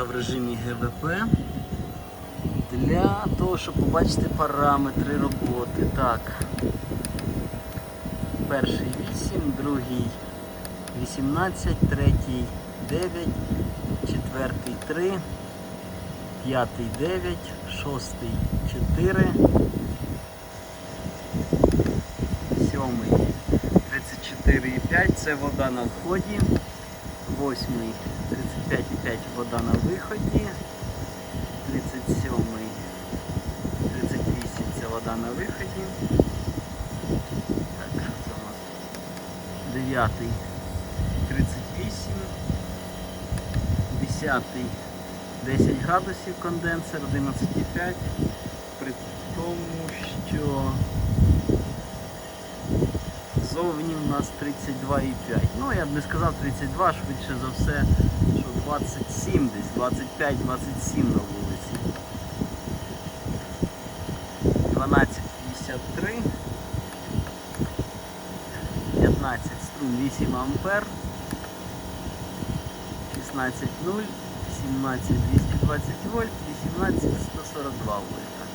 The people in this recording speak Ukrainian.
робота в режимі ГВП для того, щоб побачити параметри роботи. Так. Перший 8, другий 18, третій 9, четвертий 3, п'ятий 9, шостий 4, сьомий 34,5 це вода на вході, восьмий 35,5 вода на виході, 37, 38 це вода на виході. Так, це у нас 9, 38, 10, 10 градусів конденсер, 11,5, при тому, що зовні у нас 32,5. Ну, я б не сказав 32, швидше за все, 27 десь, 25-27 на вулиці. 12,53. 15 струм 8 ампер. 16,0, 17 220 вольт, 18 142 вольт.